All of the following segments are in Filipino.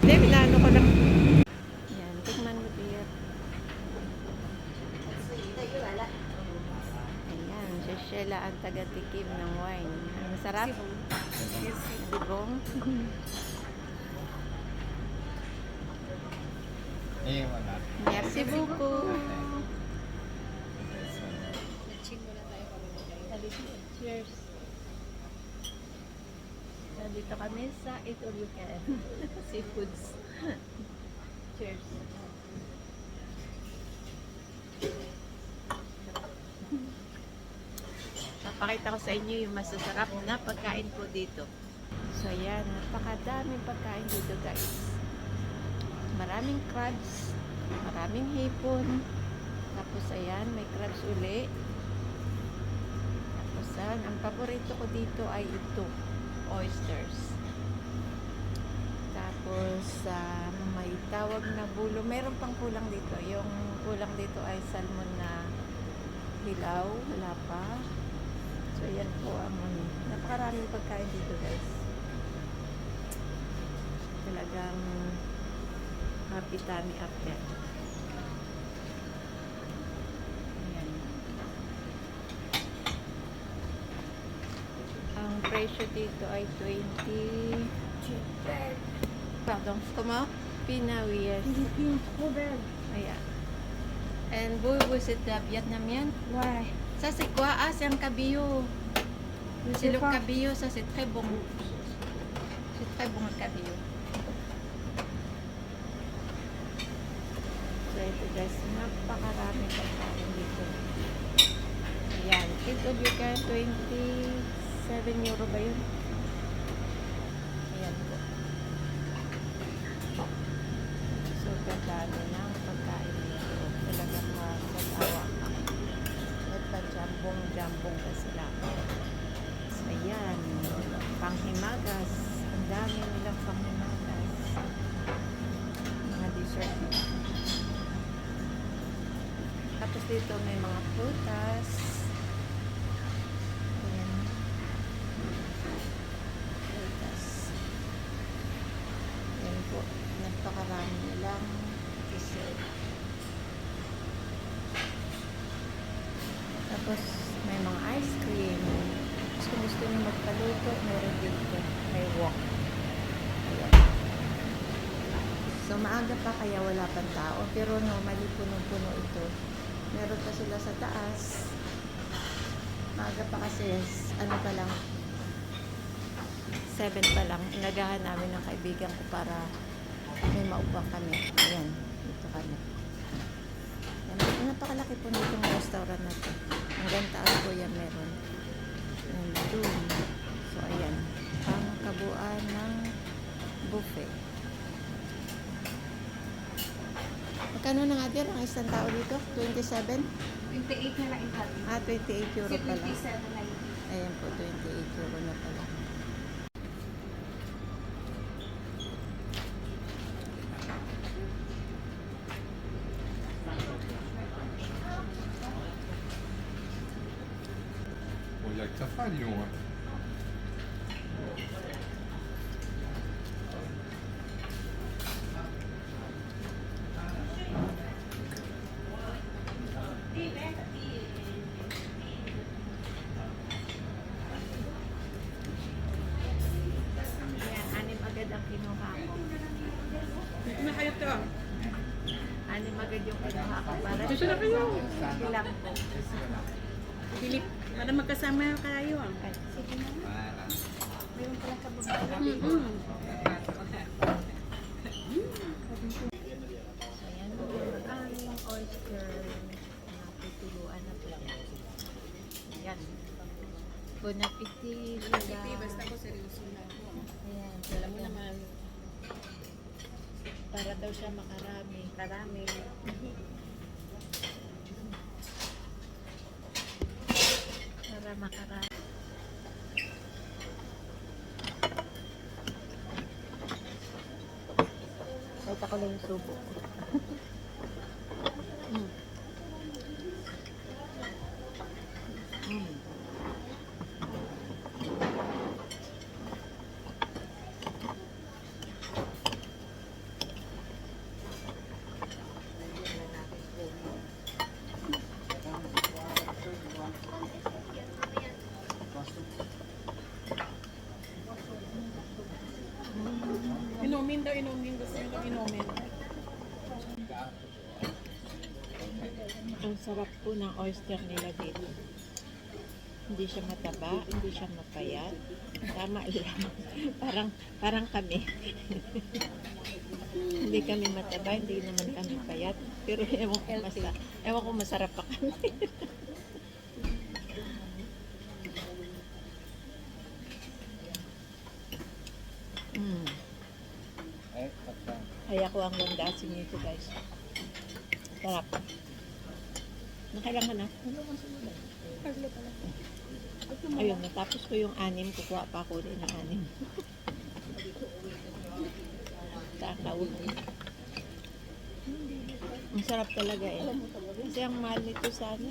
Hindi, minano ko lang. Yan, tikman mo dear. Ayan, si Sheila ang taga-tikim ng wine. Ang sarap. Sibong. Eh, wala. Merci beaucoup. Nandito kami sa Eat All You Can. Seafoods. Cheers. Papakita ko sa inyo yung masasarap na pagkain po dito. So yan, napakadaming pagkain dito guys. Maraming crabs, maraming hipon. Tapos ayan, may crabs uli. Tapos ayan, ang paborito ko dito ay ito, oysters. Tapos ah, may tawag na bulo. Meron pang kulang dito. Yung kulang dito ay salmon na hilaw. Wala. So ayan po ang ano. Napakaraming pagkain dito guys. Talagang happy tummy after. presyo dito ay 20 pardon como pinawias Philippines Hubert ayan. And bulbul sa Vietnam yan. Why? Ça c'est quoi ah c'est un cabillaud c'est le cabillaud ça c'est très bon c'est très bon le cabillaud So, ito guys, napakarami pa dito. Ayan, kid of you 20 7 euro ba yun? Ayan po. Super dami ng pagkain dito. Talagang mag-awa ka. At pa-jambong-jambong ka sila. So, ayan. Panghimagas. Ang dami nilang panghimagas. Mga dessert. Tapos dito may mga prutas. Tapos may mga ice cream. Tapos kung gusto niyo magpaluto, meron dito. May wok. Ayan. So maaga pa kaya wala pang tao. Pero normally puno-puno ito. Meron pa sila sa taas. Maaga pa kasi ano pa lang 7 pa lang. Inagahan namin ng kaibigan ko para may maupang kami. Ayan. Dito kami. Ayan, napakalaki po nitong restaurant na to. Hanggang taas po yan meron. And doon. So, ayan. Ang kabuuan ng buffet. Magkano na nga din ang isang tao dito? 27? 28 na lang ito. Ah, 28 euro pala. 27 na. Ayan po, 28 euro na pala. Bon, il n'y a Kababala. So, ayan po oyster na pituluan na po yan. Ayan. Bon appetit. Hindi, basta ko seryoso na ako. Ayan. Alam mo naman, para daw siya makarami. Karami. 我给你说不 sarap po ng oyster nila dito. Hindi siya mataba, hindi siya mapayat. Tama lang. parang parang kami. hindi kami mataba, hindi naman kami payat. Pero ewan ko, masa, ewan ko masarap pa kami. mm. Kaya ko ang landasin nito guys. Sarap. Nakailangan na. Ayun, natapos ko yung anim. Kukuha pa ako ulit ng anim. Kakaunan. Ang sarap talaga eh. Kasi ang mahal nito sa ano,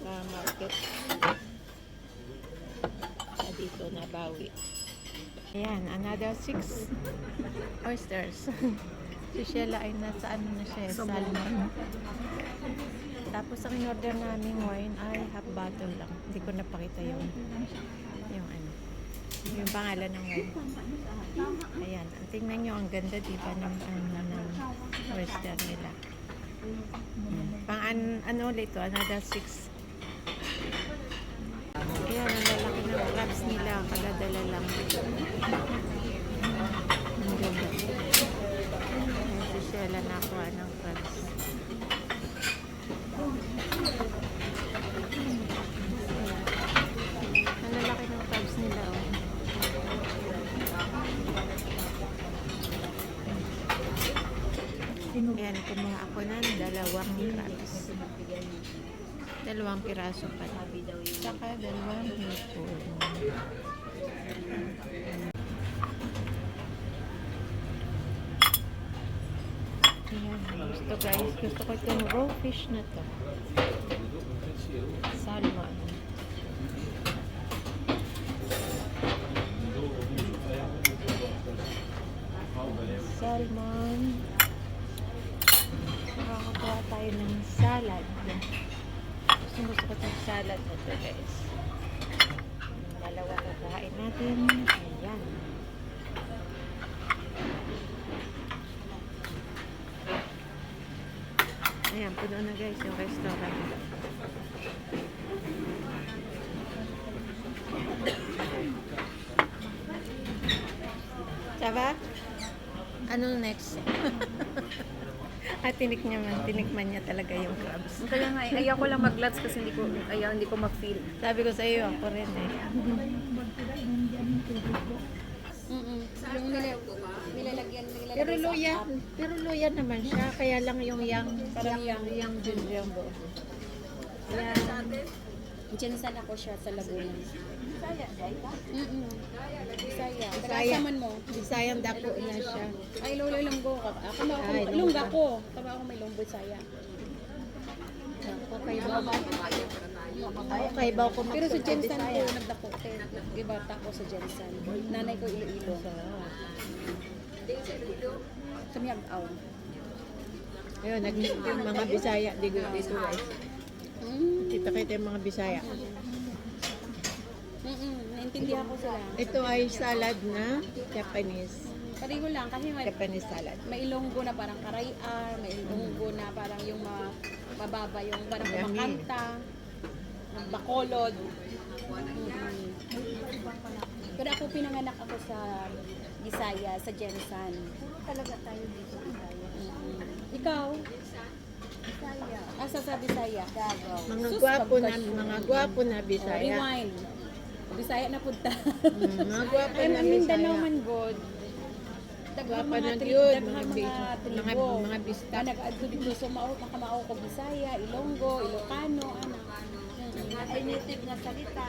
sa market. Sa dito, nabawi. Ayan, another six oysters. si Sheila ay nasa ano na siya, salmon. Tapos ang in-order naming wine ay half bottle lang. Hindi ko napakita yung yung ano, yung pangalan ng wine. Ayan, ang tingnan nyo, ang ganda diba ng, ano, ng oyster nila. Pang an, ano ulit ito, another six. Ayan, ang lalaki ng crabs nila, kaladala lang. Ang ganda. Ayan, si Sheila nakuha ng crabs. Ang lalaki ng crabs nila, oh. Ayan, kumuha ako ng dalawang crabs. Dalawang piraso pa. Saka dalawang hipon. Ayan, gusto guys. Gusto ko itong raw fish na to. Salmon. Salmon. Makakakuha tayo ng salad. Gusto gusto ko itong salad na to guys. Dalawa kakain natin. Ayan. Ayan, puno na guys yung restaurant. Saba? Ano next? At tinik niya man, tinikman niya talaga yung crabs. Kaya nga, eh, ayaw ko lang mag-gloves kasi hindi ko, ayaw, hindi ko mag-feel. Sabi ko sa iyo, ako rin eh. Mm Yung nila, nilalagyan, nilalagyan Pero luya, pero luya naman siya, kaya lang yung yang, Parang yang, yang ginger mo. Jinsan ako siya sa Laguna. Mm-mm. Bisaya. Bisaya. asaman mo. Bisayang dako na siya. Ay, lolo ilonggo ka. Ako ma ako, Ilongga. ko. Tama ako may longgo saya. Ako kay Baba. Ako kay Baba ko Pero sa Jensen Bisaya. ko, nagdako. Gibata ko sa Jensen. Nanay ko Iloilo. Sa Miagaw. Ayun, nag-meet yung mga Bisaya dito dito guys. Mm. Kita kita yung mga Bisaya. Mm-mm. Naintindihan ko sila. Ito ay salad na Japanese. Pareho lang kasi may, Japanese salad. may ilonggo na parang karayar, may ilonggo na parang yung ma, mababa yung parang Yummy. kumakanta, bakolod. Mm. Pero ako pinanganak ako sa Bisaya, sa Jensan. Talaga tayo dito Bisaya. Ikaw? Bisaya. Asa sa Bisaya? Davao. Mga Sus, gwapo na, mga gwapo na Oh, Bisaya. rewind. Bisaya na punta. Mm, mga gwapo na ang Mindanao Bisaya. man good. Daghang Gwapo na tri- yun, daghang mga mga tribo. mga- mga bista. Ah, nag-adto dito mao makamao ko Bisaya, Ilonggo, Ilocano, ana. Ay native na salita.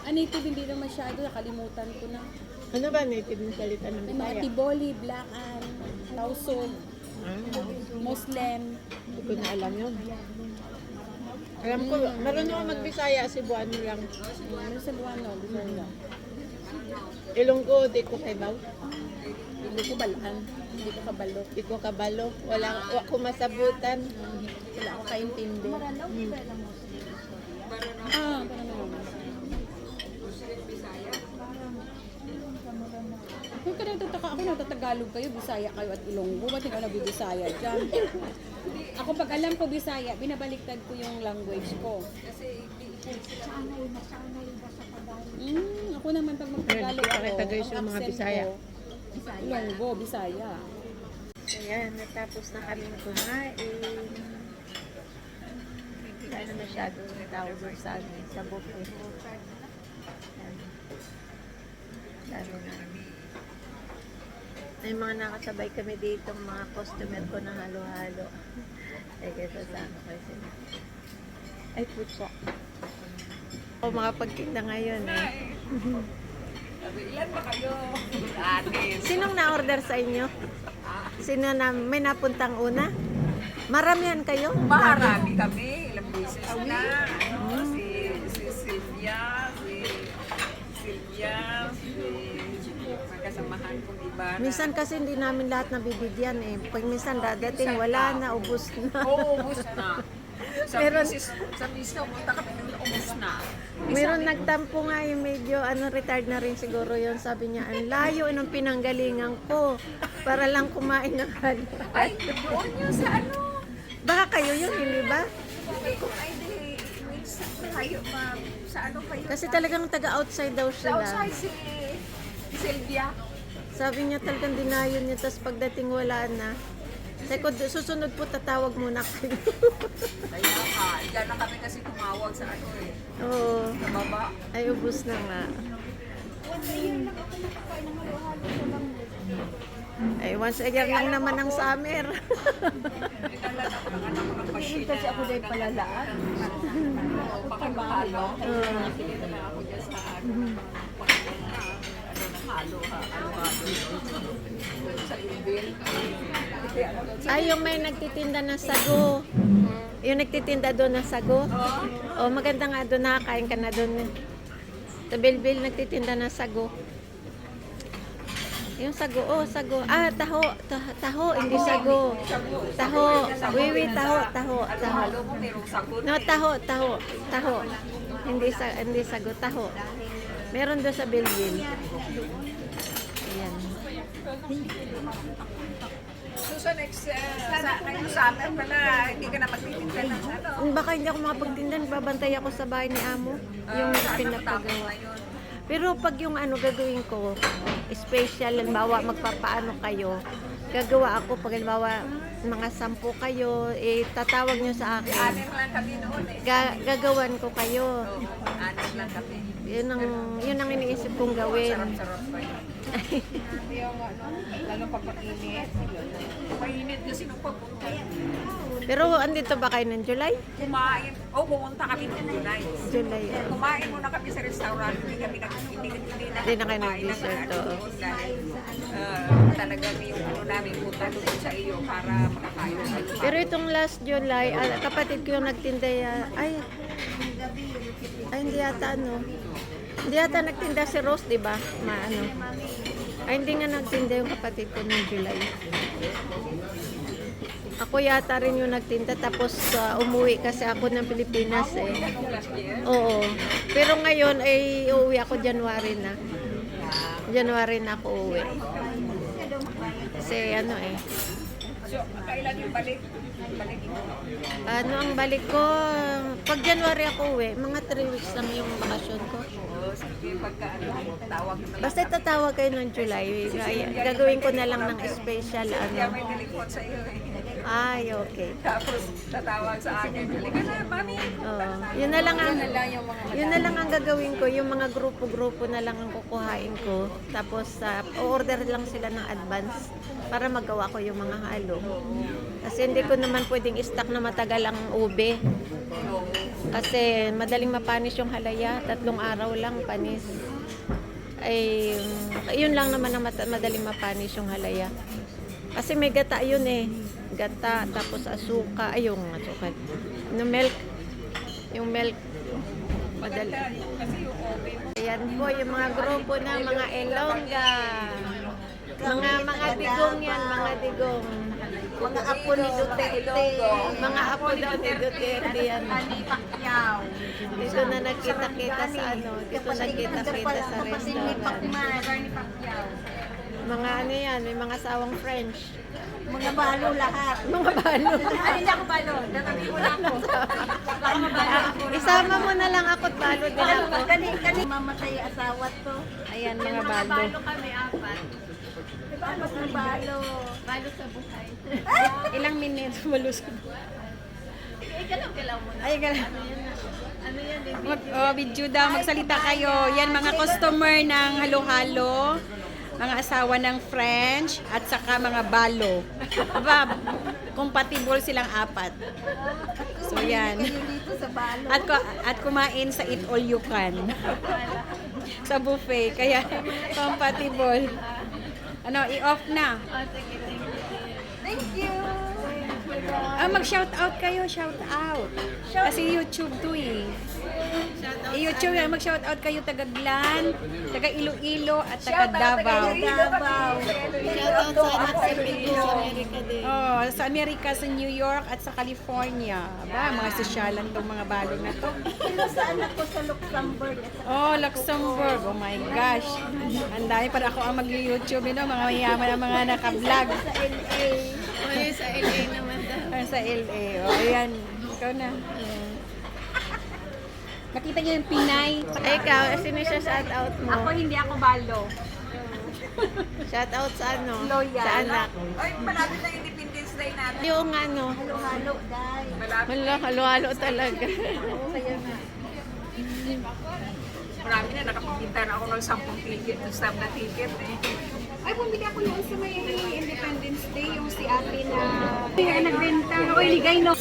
Ah, native hindi na masyado, nakalimutan ko na. Ano ba native na salita ng May mga Bisaya? Tiboli, Blackan, Tausog, Ah, Muslim. hindi ko na alam yun. Alam ko, marunong ako mag-Bisaya, Cebuano lang. Ano sa Luano, Bisaya. Ilonggo, di ko kay Baw. Hindi ko balaan, hindi ko kabalo. Di ko kabalo. Wala, wala ko masabutan. Wala ako kaintindi. Hmm. Ah, parang naman. Huwag ka nagtataka ako nagtatagalog kayo, Bisaya kayo at Ilonggo. Ba't ikaw nagbibisaya dyan? Ako pag alam ko Bisaya, binabaliktad ko yung language ko. Mm, ako naman pag magtagalog ako, pakita guys yung ang mga accent Bisaya. ko, Ilonggo, Bisaya. Ayan, natapos na kami kumain. Na masyadong tao doon sa amin, sa buffet. Dami na. May mga nakasabay kami dito, mga customer ko na halo-halo. Ay, kaya sasama ko sila. Ay, putsa. O, mga pagkita ngayon eh. Ilan ba kayo? Anis. Sinong na-order sa inyo? Sino na may napuntang una? Maramihan kayo? Marami kami. Beses na. Ano, si, si Sylvia, si Sylvia, si magkasamahan kong iba. na- Minsan kasi hindi namin lahat nabibigyan eh. Pag minsan dadating, wala na, ubus na. Oo, ubus na. Sa Meron- misis, sa misis na pumunta kami na. Eh, Meron sabi nagtampo nga yung medyo, ano, retired na rin siguro yon Sabi niya, ang layo ng pinanggalingan ko para lang kumain ng halo. Ay, doon yun sa ano. Baka kayo yun, hindi ba? Sa ano? Kasi talagang taga-outside daw Sa sila. outside si Sylvia. Sabi niya talagang dinayon niya, tapos pagdating wala na. Sabi ko, susunod po tatawag muna kayo. Kaya nga, dyan na kami kasi tumawag sa ano eh. Oo, Sa baba. ay ubus na nga. Ay, once a year lang naman ang summer. Machine. Kasi ako dahil palalaan. Pakahalo. Dinala ako dyan sa halo ha. Sa ibil. Ay, yung may nagtitinda ng sago. Yung nagtitinda doon ng sago. O, maganda nga doon, nakakain ka na doon. Sa Bilbil, nagtitinda ng sago. Yung sago, oh, sago. Ah, taho, taho, taho hindi sago. Taho, wiwi, taho, taho, taho. No, taho, taho, taho. Hindi sa hindi sago, taho. Meron doon sa Bilbil. Ayan. So next, uh, sa ngayong summer pala, hindi ka na magtitinda ng ano. Baka hindi ako makapagtinda, babantay ako sa bahay ni Amo. Yung Ah, pinapagawa. Pero pag yung ano gagawin ko, special, halimbawa magpapaano kayo, gagawa ako pag halimbawa mga sampu kayo, eh tatawag nyo sa akin. Anim lang kami noon eh. Ga- gagawan ko kayo. Yun ang, yun ang iniisip kong gawin. Sarap-sarap pa yun. Ano, lalo pag mainit. Mainit kasi nung pagpunta. Pero andito ba kayo ng July? Kumain. Oh, pumunta kami noong July. July. ah. Kumain muna kami sa restaurant. Hindi kami nag hindi, hindi, na, Hindi na kayo kumain ng ano, oo. Dahil uh, talagang yung ano namin punta doon sa iyo para makakain ng. Pero itong last July, ah, kapatid ko yung nagtinda, ya- ay, ay hindi yata ano, hindi yata nagtinda si Rose, di ba? Maano. Ay, hindi nga nagtinda yung kapatid ko noong July. Ako yata rin yung nagtinda tapos ah, umuwi kasi ako ng Pilipinas eh. Oo. Pero ngayon ay uuwi ako January na. January na ako uuwi. Kasi ano eh, So, kailan yung balik? Balik. Ano ang balik ko? Pag January ako uwi, mga 3 weeks lang yung bakasyon ko. Pagka ano. Basta tatawag kayo ng July, gagawin ko na lang ng special Kaya ano. may telepon sa iyo eh. Ay, okay. Tapos tatawag sa akin, bili ka na, mami. Oo. Yun na lang ang yun na lang ang gagawin ko, yung mga grupo-grupo na lang ang kukuhain ko. Tapos sa order lang sila ng advance para magawa ko yung mga halo. Kasi hindi ko naman pwedeng stock na matagal ang ube. Kasi madaling mapanis yung halaya, tatlong araw lang panis. Ay, yun lang naman ang madaling mapanis yung halaya. Kasi may gata yun eh. Gata, tapos asuka, ay yung asuka. Yung milk, yung milk, madali. Ayan po yung mga grupo ng mga Elongga. Mga mga digong yan, mga digong. Mga apo ni Duterte. Mga apo daw ni Duterte yan. Dito na nakita-kita sa ano, dito nakita-kita sa restaurant. Mga ano yan, may mga sawang French. Mga balo lahat. Mga balo. Ay, hindi ako balo. Natabi ko na ako. Baka mabalo ako. Isama mo na lang ako at balo din ako. Kani, kani. Mamatay asawa to. Ayan, mga balo. kami apat. Diba, apat na balo. Balo sa buhay. Ilang minutes malusog. Igalaw-galaw mo na. Ay, ganun. Ano yan? eh? Mag, oh, video daw, magsalita kayo. Yan mga customer ng halo-halo, mga asawa ng French, at saka mga balo. Diba, compatible silang apat. So yan. At, at kumain sa Eat All You Can. sa buffet. Kaya compatible. Ano, i-off na. Oh, sige, thank you. Thank you. Ah, mag-shout out kayo, shout out. Kasi YouTube to eh. I-YouTube yan, mag-shout out kayo taga Glan, taga Iloilo at taga Davao. Davao. Shoutout sa anak sa Pico sa Amerika din. Oh, sa Amerika, sa New York at sa California. Aba, mga sosyalan tong mga balo na to. Sino sa anak ko sa Luxembourg Oh, Luxembourg. Oh my gosh. Ang dami para ako ang mag-YouTube, you know, mga mayaman ang mga naka-vlog. sa LA. O yun sa LA naman daw. Sa LA. Oh, ayan. Ikaw na. Nakita niyo yung Pinay. Ay, ikaw, sino siya shout out mo? Ako hindi ako balo. Shout out sa ano? Loyal. Sa anak. Ay, malapit na Independence Day natin. Yung ano, Halo-halo, dai. Malapit. Halo-halo talaga. Kaya nga. Marami na nakapagpinta na ako ng 10 ticket, 10 na ticket eh. Ay, bumili ako noon sa may Independence Day, yung si ate na yung nagbenta. O, iligay no.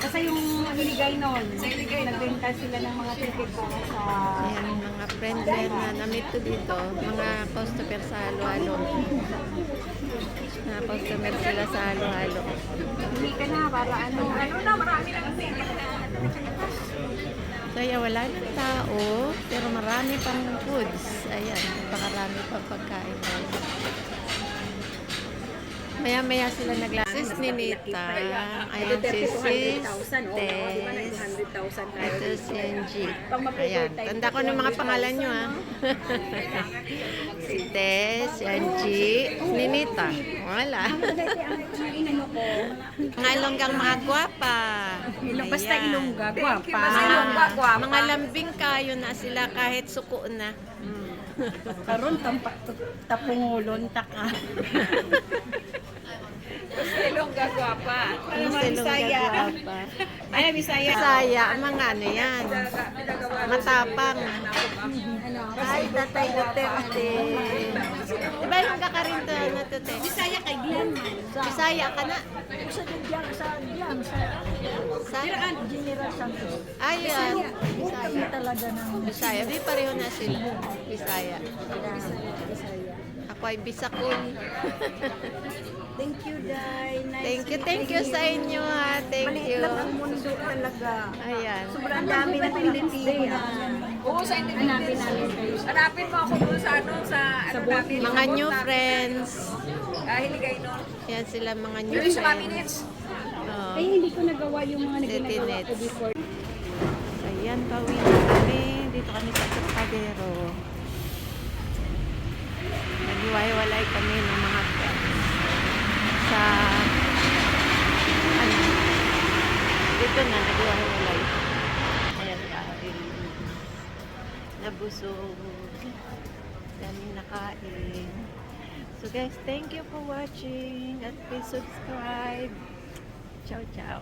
Kasi yung iligay noon. Sa iligay, nagbenta sila ng mga ticket para sa... Ayan, mga friend din na na-meet ko dito. Mga customer sa halo-halo. Na customer sila sa halo-halo. Hindi ka na para ano. Ano na, marami na kasi. So, ayan, wala ng tao, pero marami pang foods. Ayan, napakarami pang pagkain. Maya-maya sila nagla... Sis ni Nita. Ayan, si Sis. Tess. Ito si Angie. Ayan, tanda ko ng mga pangalan nyo, ha. si Tess, si Angie, ni Nita. Wala. Mga ilonggang mga gwapa. Basta ilongga, gwapa. Mga lambing kayo na sila kahit suko na. Karon tampa tapungulon ta ka. Gagwapa. Yung silong gwapa. Ay, Bisaya. Bisaya, ang mga ano yan. Matapang. Ay, Tatay Duterte. Di ba yung kakarin to na to, te? Bisaya kay Glenn man. Bisaya ka na. Sa Diyan, sa Diyan, sa Sa? General Santos. Ay, yan. Bisaya. Ng Bisaya. Di pareho na sila. Bisaya. Bisaya. Ako ay Bisakul. Thank you, Day. Nice Thank you, thank you sa inyo ha. Thank you. Maliit lang ang mundo talaga. Ayan. Sobrang dami ng Pilipina. Oo, sa Independence Day. Hanapin mo ako doon sa ano, sa ano natin. Mga new friends. Ah, hiligay no. Yan sila mga new Yung friends. minutes. Oo. Ay, hindi ko nagawa yung mga City ginagawa ko before. Ayan, pauwi na kami. Dito kami sa Trocadero. Naghiwalay kami ng mga friends. Sa... Ano? Dito na, naghiwalay. Ayan, kain. Nabusog. Dami nakain. So guys, thank you for watching. At please subscribe. Ciao, ciao.